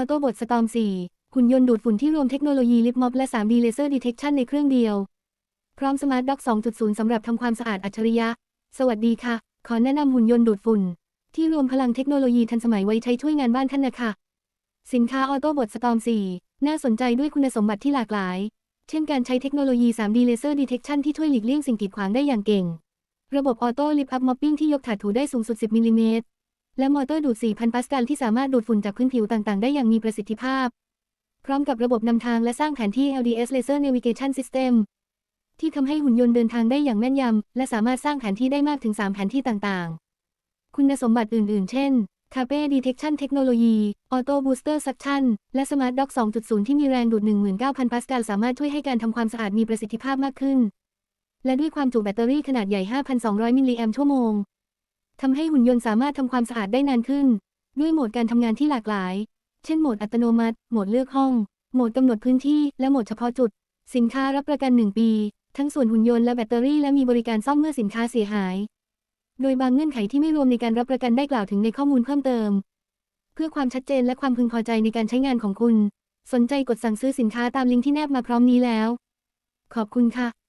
อโต้บทสตอม4หุ่นยนต์ดูดฝุ่นที่รวมเทคโนโลยีลิปม็อบและ 3D Laser Detection ในเครื่องเดียว พร้อมสมาร์ทด็อก 2.0 สำหรับทำความสะอาดอัจฉริยะ สวัสดีค่ะ ขอแนะนำหุ่นยนต์ดูดฝุ่น ที่รวมพลังเทคโนโลยีทันสมัยไว้ใช้ช่วยงานบ้านท่านนะคะสินค้าออโต้บทสตอม4น่าสนใจด้วยคุณสมบัติที่หลากหลาย เช่นการใช้เทคโนโลยี 3D Laser Detection ที่ช่วยหลีกเลี่ยงสิ่งกีดขวางได้อย่างเก่ง ระบบออโต้ลิฟต์อัพม็อปปิ้งที่ยกถาดถูได้สูงสุด 10มิลลิเมตร และมอเตอร์ดูด 4,000ปาสกัลที่สามารถดูดฝุ่นจากพื้นผิวต่างๆ ได้อย่างมีประสิทธิภาพ พร้อมกับระบบนำทางและสร้างแผนที่ LDS Laser Navigation System ที่ทำให้หุ่นยนต์เดินทางได้อย่างแม่นยำ และสามารถสร้างแผนที่ได้มากถึง 3 แผนที่ต่างๆ คุณสมบัติอื่น ๆ เช่น Cape Detection Technology Auto Booster Suction และ Smart Dock 2.0 ที่มีแรงดูด 19,000ปาสกัลสามารถช่วยให้การทำความสะอาดมีประสิทธิภาพมากขึ้น และด้วยความจุแบตเตอรี่ขนาดใหญ่ 5,200 มิลลิแอมป์ชั่วโมง ทำให้หุ่นยนต์สามารถทำความสะอาดได้นานขึ้น ด้วยโหมดการทำงานที่หลากหลาย เช่นโหมดอัตโนมัติ โหมดเลือกห้อง โหมดกำหนดพื้นที่ และโหมดเฉพาะจุด สินค้ารับประกัน 1 ปี ทั้งส่วนหุ่นยนต์และแบตเตอรี่และมีบริการซ่อมเมื่อสินค้าเสียหาย โดยบางเงื่อนไขที่ไม่รวมในการรับประกันได้กล่าวถึงในข้อมูลเพิ่มเติม เพื่อความชัดเจนและความพึงพอใจในการใช้งานของคุณ สนใจกดสั่งซื้อสินค้าตามลิงก์ที่แนบมาพร้อมนี้แล้ว ขอบคุณค่ะ